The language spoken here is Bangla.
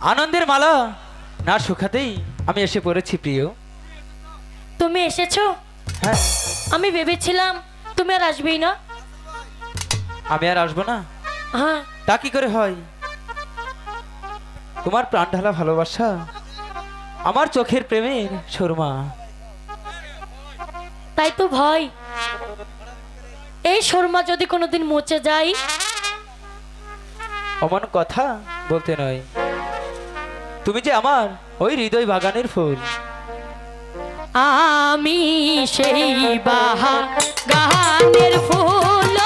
আনন্দের মালা? না শুকাতেই আমি এসে পড়েছি প্রিয়। তুমি এসেছ? হ্যাঁ। আমি ভেবেছিলাম তুমি আর আসবেই না। আমি আর আসব না? হ্যাঁ। তা কি করে হয়? তোমার প্রাণ ঢালা ভালোবাসা আমার চোখের প্রেমের শর্মা তাই তো ভয়। এই শর্মা যদি কোনোদিন মুছে যায়? অমন কথা বলতে নয়। তুমি যে আমার ওই হৃদয় বাগানের ফুল। আমি সেই বাহা গানের ফুল।